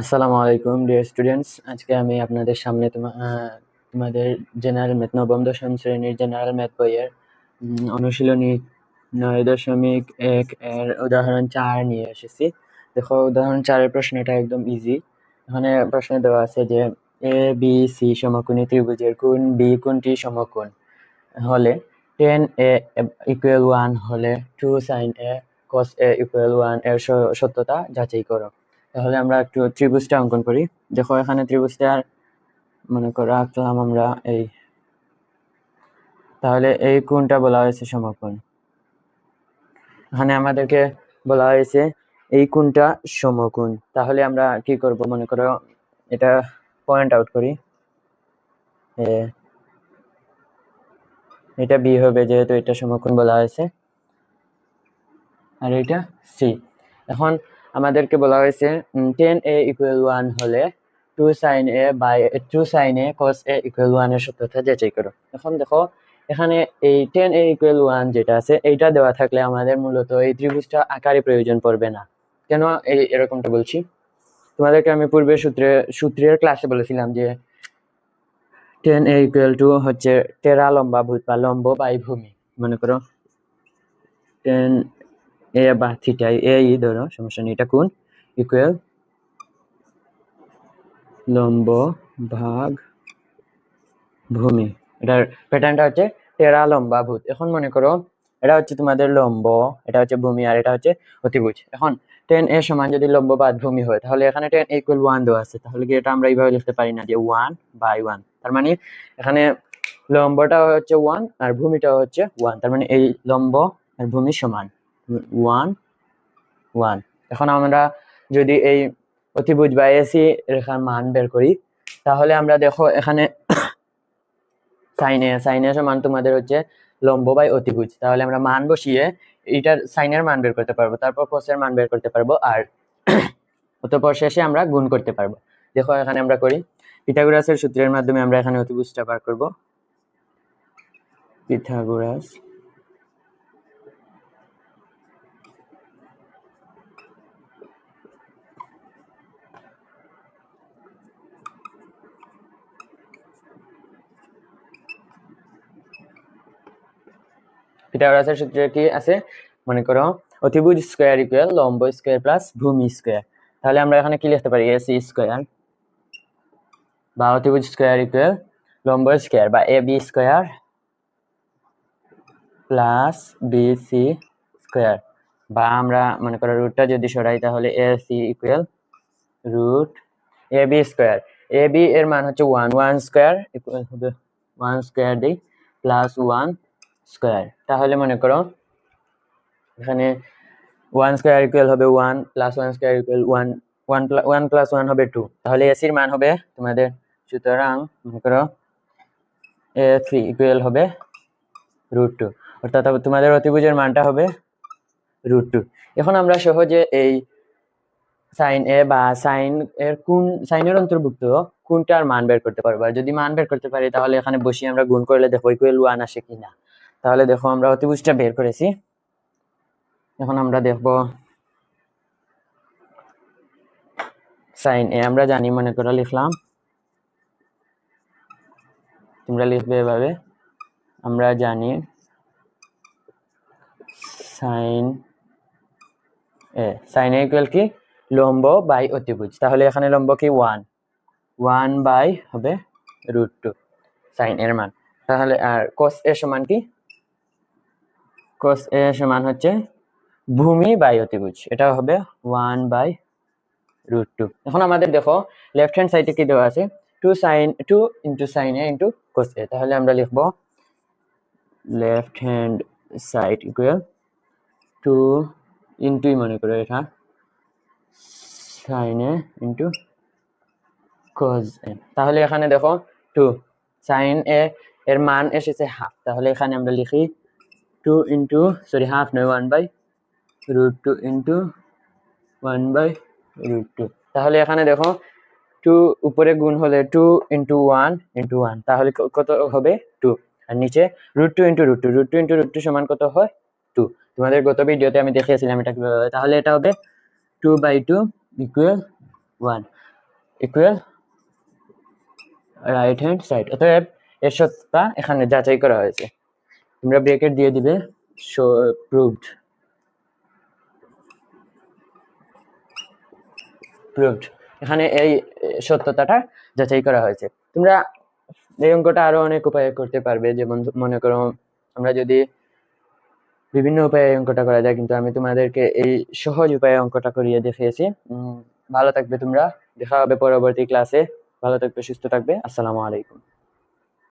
আসসালামু আলাইকুম dear students আজকে আমি আপনাদের সামনে তোমাদের জেনারেল ম্যাথ নবম দশম শ্রেণির জেনারেল ম্যাথ বইয়ের অনুশীলনী নয় দশমিক এক এর উদাহরণ চার নিয়ে এসেছি। দেখো, উদাহরণ চারের প্রশ্নটা একদম ইজি এখানে প্রশ্ন দেওয়া আছে যে এ বি সি সমকোণী ত্রিভুজের কোন বি কোনটি সমকোণ হলে টেন এ ইকুয়াল ওয়ান হলে two sine A cos A equal ওয়ানের সত্যতা যাচাই করো। তাহলে আমরা একটু ত্রিভুজটা অঙ্কন করি। দেখো, এখানে ত্রিভুজটার মনে করো আঁকলাম আমরা এই। তাহলে এই কোণটা বলা হয়েছে সমকোণ। এখানে আমাদেরকে বলা হয়েছে এই কোণটা সমকোণ। তাহলে আমরা কি করব? মনে করো এটা পয়েন্ট আউট করি। এটা বি হবে যেহেতু এটা সমকোণ বলা হয়েছে। আর এটা সি এখন আমাদেরকে বলা হয়েছে টেন এ ইকুয়াল ওয়ান হলে two sine A by two sine A cos A equal ওয়ানের সত্যতা যাচাই করো। এখন দেখো, এখানে এই টেন এ ইকুয়াল ওয়ান যেটা আছে, এইটা দেওয়া থাকলে আমাদের মূলত এই ত্রিভুজটা আকারে প্রয়োজন পড়বে না। কেন এই এরকমটা বলছি? তোমাদেরকে আমি পূর্বে সূত্রে, সূত্রের ক্লাসে বলেছিলাম যে টেন এ ইকুয়াল টু হচ্ছে টেরা লম্বা, ভূত বা লম্ব বাই ভূমি। মনে করো টেন এ বা থিটা এ ই ধরো, সমস্যা নেই। এটা কোন? ইকুয়াল লম্ব ভাগ ভূমি। এটার প্যাটার্নটা হচ্ছে টেরা লম্বা ভূত। এখন মনে করো, এটা হচ্ছে তোমাদের লম্ব, এটা হচ্ছে ভূমি, আর এটা হচ্ছে অতিভুজ। এখন টেন এর সমান যদি লম্ব বাদ ভূমি হয়, তাহলে এখানে টেন ইকুয়াল ওয়ান দেওয়া আছে। তাহলে কি এটা আমরা এইভাবে লিখতে পারি না যে ওয়ান বাই ওয়ান তার মানে এখানে লম্বটা হচ্ছে ওয়ান আর ভূমিটা হচ্ছে ওয়ান তার মানে এই লম্ব আর ভূমি সমান। ওয়ান ওয়ান এখন আমরা যদি এই অতিভুজ বা এসি রেখার মান বের করি, তাহলে আমরা দেখো এখানে সাইনে সাইনের সমান তোমাদের হচ্ছে লম্ব বাই অতিভুজ। তাহলে আমরা মান বসিয়ে এইটার সাইনের মান বের করতে পারব, তারপর কোসের মান বের করতে পারব আর অতঃপর শেষে আমরা গুণ করতে পারব। দেখো এখানে আমরা করি, পিথাগোরাসের সূত্রের মাধ্যমে আমরা এখানে অতিভুজটা বার করব। পিথাগোরাস পিথাগোরাসের সূত্রে কি আছে? মনে করো অতিভুজ স্কোয়ার ইকুয়াল লম্ব স্কোয়ার প্লাস ভূমি স্কোয়ার তাহলে আমরা এখানে কি লিখতে পারি? এসি স্কোয়ার বা অতিভুজ স্কোয়ার ইকুয়াল লম্ব স্কোয়ার বা A B square plus B C square বা আমরা মনে করো রুটটা যদি সরাই তাহলে A C equal root A B square A B এর মান হচ্ছে ওয়ান ওয়ান স্কোয়ার ইকুয়াল হবে। ওয়ান স্কোয়ার দিই প্লাস ওয়ান স্কোয়ার তাহলে মনে করো, এখানে ওয়ান স্কোয়ার ইকুয়াল হবে one plus one square equal one one one plus one হবে টু তাহলে এসির মান হবে তোমাদের, সুতরাং মনে করো এ থ্রি ইকুয়াল হবে রুট টু অর্থাৎ তোমাদের অতিভুজের মানটা হবে রুট টু এখন আমরা সহজে এই সাইন এ বা সাইন এর কোন সাইনের অন্তর্ভুক্ত কোনটার মান বের করতে পারব? যদি মান বের করতে পারি, তাহলে এখানে বসিয়ে আমরা গুণ করলে দেখো ইকুয়াল ওয়ান আসে কিনা। তাহলে দেখো আমরা অতিভুজটা বের করেছি। এখন আমরা দেখব সাইন এ আমরা জানি মনে করে লিখলাম। তোমরা লিখবে এভাবে। আমরা জানি sine A sine A equal কি? লম্ব বাই অতিভুজ। তাহলে এখানে লম্ব কি? ওয়ান ওয়ান বাই হবে রুট টু সাইন এর মান। তাহলে আর কোস এর সমান কি? কোস এ সমান হচ্ছে ভূমি বাই অতিভুজ। এটা হবে ওয়ান বাই রুট টু এখন আমাদের দেখো লেফট হ্যান্ড সাইডে কি দেওয়া আছে? Two sine two into sine A into cos A তাহলে আমরা লিখব left hand side equal to ইন্টুই মনে করো এটা sine A into cos A তাহলে এখানে দেখো টু সাইন এ এর মান এসেছে হাফ তাহলে এখানে আমরা লিখি টু ইন্টু সরি হাফ নয় one by root two into one by root two তাহলে এখানে দেখো টু উপরে গুণ হলে two into one into one তাহলে কত হবে? টু আর নিচে root two into root two root two into root two সমান কত হয়? টু তোমাদের গত ভিডিওতে আমি দেখিয়েছিলাম এটা কীভাবে। তাহলে এটা হবে two by two equal one equal right hand side অতএব এর সত্যতা এখানে যাচাই করা হয়েছে। তোমরা ব্রেকেট দিয়ে দিবে শো প্রুভড প্রুভড এখানে এই সত্যতাটা যাচাই করা হয়েছে। তোমরা এই অঙ্কটা আরও অনেক উপায়ে করতে পারবে, যেমন মনে করো আমরা যদি বিভিন্ন উপায়ে অঙ্কটা করা যায়, কিন্তু আমি তোমাদেরকে এই সহজ উপায়ে অঙ্কটা করিয়ে দেখিয়েছি। ভালো থাকবে তোমরা, দেখা হবে পরবর্তী ক্লাসে ভালো থাকবে, সুস্থ থাকবে। আসসালামু আলাইকুম।